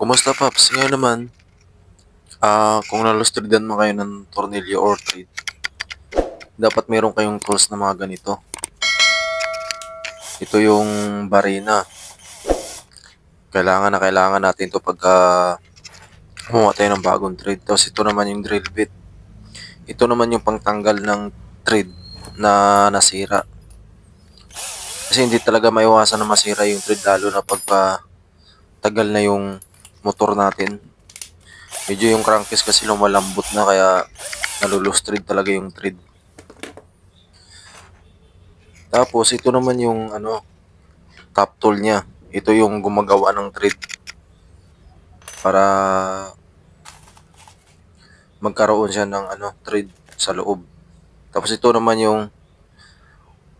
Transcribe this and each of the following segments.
Kumusta Paps? Ngayon naman, ah kung nalustridan mo kayo ng tornilyo or thread, dapat meron kayong tools na mga ganito. Ito yung barina. Kailangan na kailangan natin to pagka kumuha tayo ng bagong thread. Tapos ito naman yung drill bit. Ito naman yung pangtanggal ng thread na nasira. Kasi hindi talaga maiwasan na masira yung thread lalo na pagpa tagal na yung motor natin. Medyo yung crankcase kasi lumalambot na kaya nalulose thread talaga yung thread. Tapos ito naman yung ano top tool niya. Ito yung gumagawa ng thread para magkaroon siya ng ano thread sa loob. Tapos ito naman yung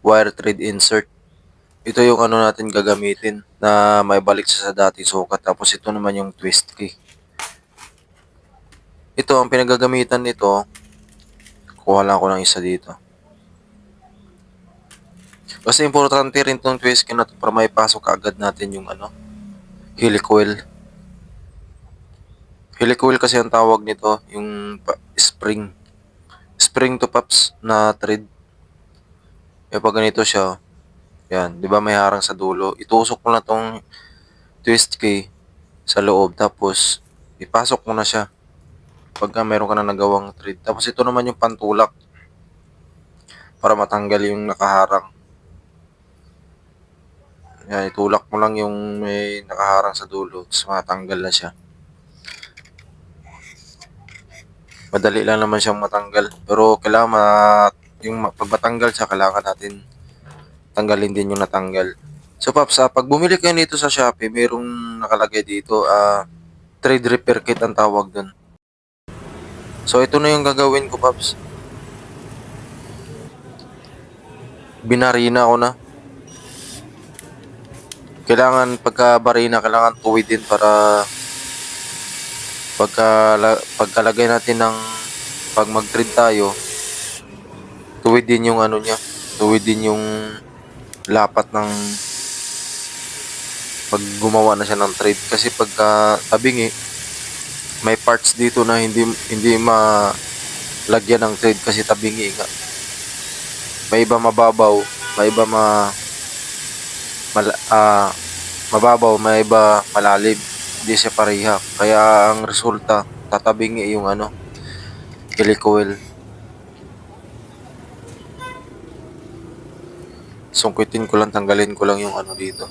wire thread insert. Ito yung ano natin gagamitin na may balik sa dati sukat. Tapos ito naman yung twist key. Ito, ang pinagagamitan nito, kuha lang ako ng isa dito. Kasi importante rin tong twist key na to para may pasok agad natin yung ano, helicoil. Helicoil kasi ang tawag nito, yung spring. Spring to pops na thread. E pag ganito siya, yan, 'di ba may harang sa dulo. Itusok mo na tong twist key sa loob tapos ipasok mo na siya pagka meron ka na nagawang thread. Tapos ito naman yung pantulak para matanggal yung nakaharang. Yan, itulak mo lang yung may nakaharang sa dulo tapos matanggal na siya. Madali lang naman siyang matanggal. Pero kailangan ma yung ma- pag matanggal siya, kailangan natin tanggalin din yung natanggal. So Paps, ah, pag bumili kayo nito sa Shopee, mayroong nakalagay dito, ah, trade repair kit ang tawag dun. So ito na yung gagawin ko Paps. Binarina ko na. Kailangan pagka barina, kailangan tuwidin para pagka la- pagkalagay natin ng pag mag-trade tayo, tuwidin yung ano niya, tuwidin yung lapat ng pag gumawa na siya ng trade kasi pagka tabingi may parts dito na hindi hindi ma lagyan ng trade kasi tabingi nga may iba mababaw may iba ma mal, ah, mababaw may iba malalim hindi siya pareha kaya ang resulta tatabingi yung ano helicoil sungkitin ko lang, tanggalin ko lang yung ano dito.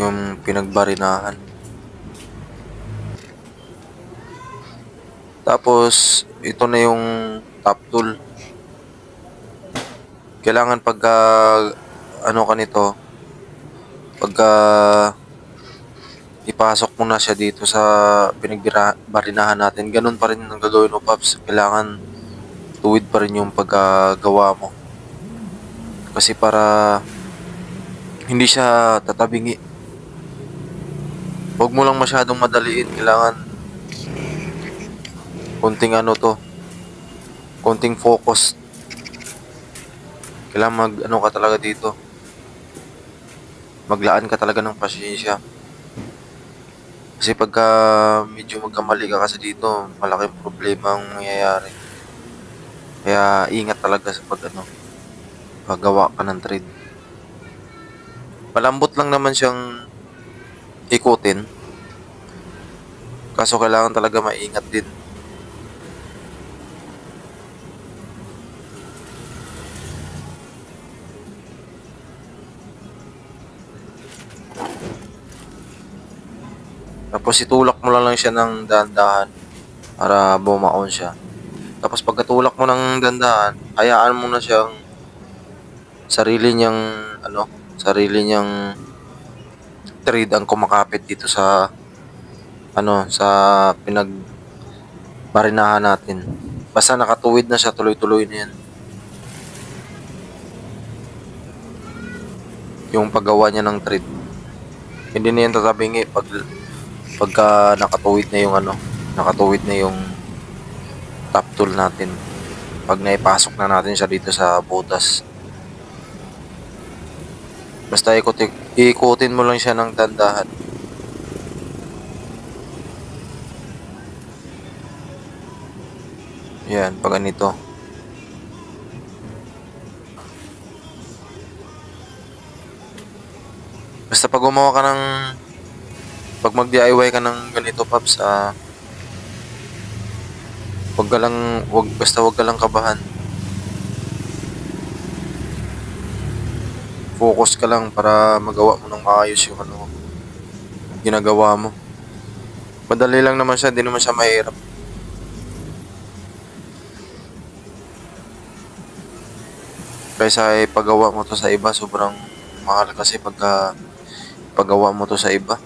Yung pinagbarinahan. Tapos, ito na yung top tool. Kailangan pagka, ano ka nito, pagka ipasok mo na siya dito sa pinagbarinahan natin, ganun pa rin ang gagawin mo, Paps. Kailangan tuwid pa rin yung pagkagawa mo kasi para hindi siya tatabingi. Huwag mo lang masyadong madaliin. Kailangan konting ano to. Konting focus. Kailangan mag ano ka talaga dito. Maglaan ka talaga ng pasyensya. Kasi pagka medyo magkamali ka kasi dito, malaking problema ang mangyayari. Kaya ingat talaga sa pag ano, paggawa ka ng trade. Malambot lang naman siyang ikutin. Kaso kailangan talaga maingat din. Tapos itulak mo lang siya ng dahan-dahan para bumaon siya. Tapos pagkatulak mo ng dahan-dahan, hayaan mo na siyang sarili niyang ano, sarili niyang thread ang kumakapit dito sa ano, sa pinag marinahan natin. Basta nakatuwid na siya, tuloy-tuloy na yan. Yung paggawa niya ng thread. Hindi na yan tatabingi pag pagka nakatuwid na yung ano, nakatuwid na yung top tool natin. Pag naipasok na natin siya dito sa butas. Basta ikot ikutin mo lang siya ng dandahan. Yan, pag ganito. Basta pag gumawa ka ng pag mag-DIY ka ng ganito, Paps, ah, wag ka lang, wag, basta wag ka lang kabahan. Focus ka lang para magawa mo ng maayos yung ano, ginagawa mo. Madali lang naman siya, hindi naman siya mahirap. Kaysa ipagawa mo to sa iba, sobrang mahal kasi pagka pagawa mo to sa iba.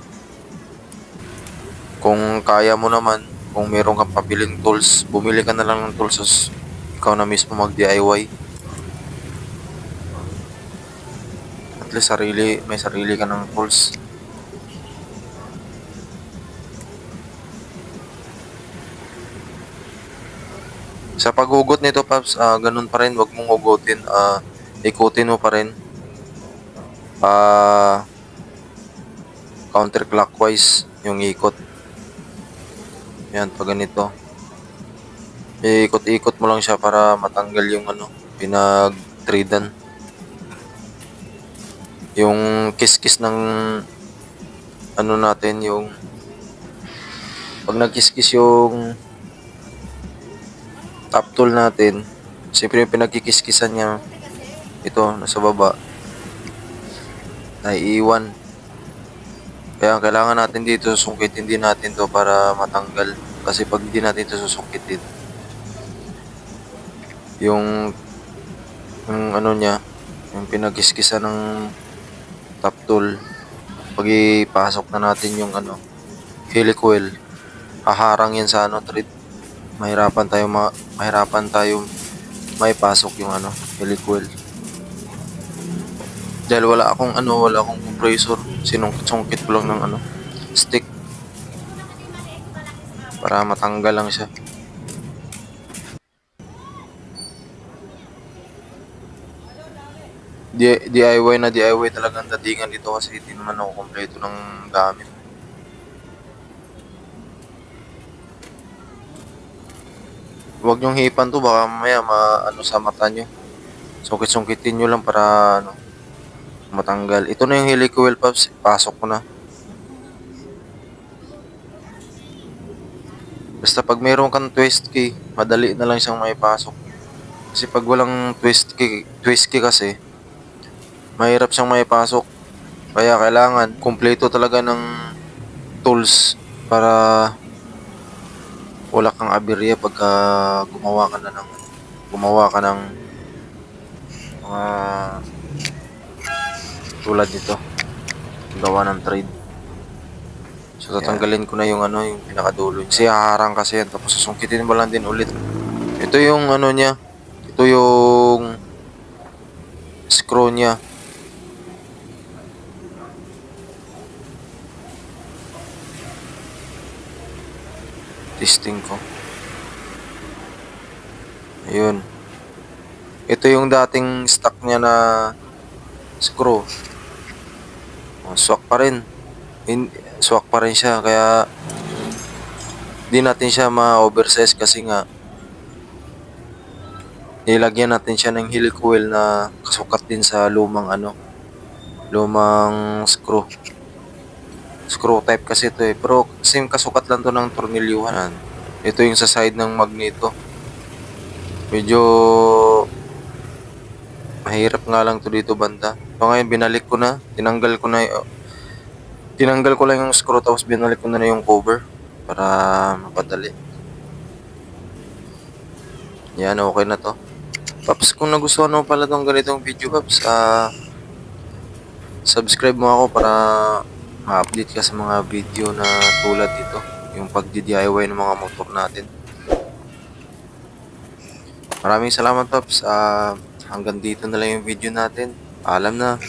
Kung kaya mo naman, kung meron kang pabiling tools, bumili ka na lang ng tools as ikaw na mismo mag-DIY. At least sarili, may sarili ka ng tools. Sa paghugot nito, Paps, ah, ganun pa rin, wag mong hugutin. ah ikutin mo pa rin. Ah, counterclockwise yung ikot. Yan, pag ganito. Iikot-ikot mo lang siya para matanggal yung ano, pinag-treadan. Yung kiss-kiss ng ano natin, yung pag nagkiss-kiss yung top tool natin, siyempre yung pinagkikiskisan niya, ito, nasa baba, naiiwan. Kaya kailangan natin dito sungkitin din natin to para matanggal. Kasi pag hindi natin ito susungkitin, yung yung ano niya, yung pinagkiskisan ng top tool, pag ipasok na natin yung ano, helicoil, haharang yan sa ano, thread. Mahirapan tayo ma mahirapan tayo maipasok yung ano, helicoil. Dahil wala akong ano, wala akong compressor. Sinungkit-sungkit ko lang ng ano, stick. Para matanggal lang siya. Di- DIY na DIY talaga ang datingan dito kasi hindi naman ako kompleto ng gamit. Huwag niyong hipan to baka mamaya ma ano sa mata niyo. Sungkit-sungkitin niyo lang para ano matanggal. Ito na yung helicoil pups. Pasok ko na. Basta pag mayroon kang twist key, madali na lang siyang maipasok. Kasi pag walang twist key, twist key kasi, mahirap siyang maipasok. Kaya kailangan kumpleto talaga ng tools para wala kang aberya pagka gumawa ka na ng gumawa ka ng mga tulad nito. Gawa ng trade. So tatanggalin ko na yung ano yung pinakadulo. Kasi haharang kasi yan tapos susungkitin mo lang din ulit. Ito yung ano niya. Ito yung screw niya. Testing ko. Ayun. Ito yung dating stock niya na screw swak pa rin. In, swak pa rin siya kaya di natin siya ma-oversize kasi nga nilagyan natin siya ng helicoil na kasukat din sa lumang ano lumang screw. Screw type kasi ito eh. Pero same kasukat lang to ng tornilyuhan ito yung sa side ng magneto. Medyo mahirap nga lang to dito banda so ngayon binalik ko na tinanggal ko na tinanggal ko lang yung screw tapos binalik ko na, na yung cover para mapadali yan okay na to Paps, kung nagustuhan mo pala tong ganitong video, Paps, ah, subscribe mo ako para ma-update ka sa mga video na tulad dito. yung pagdi-DIY ng mga motor natin. Maraming salamat Paps. Ah, hanggang dito na lang yung video natin. Paalam na.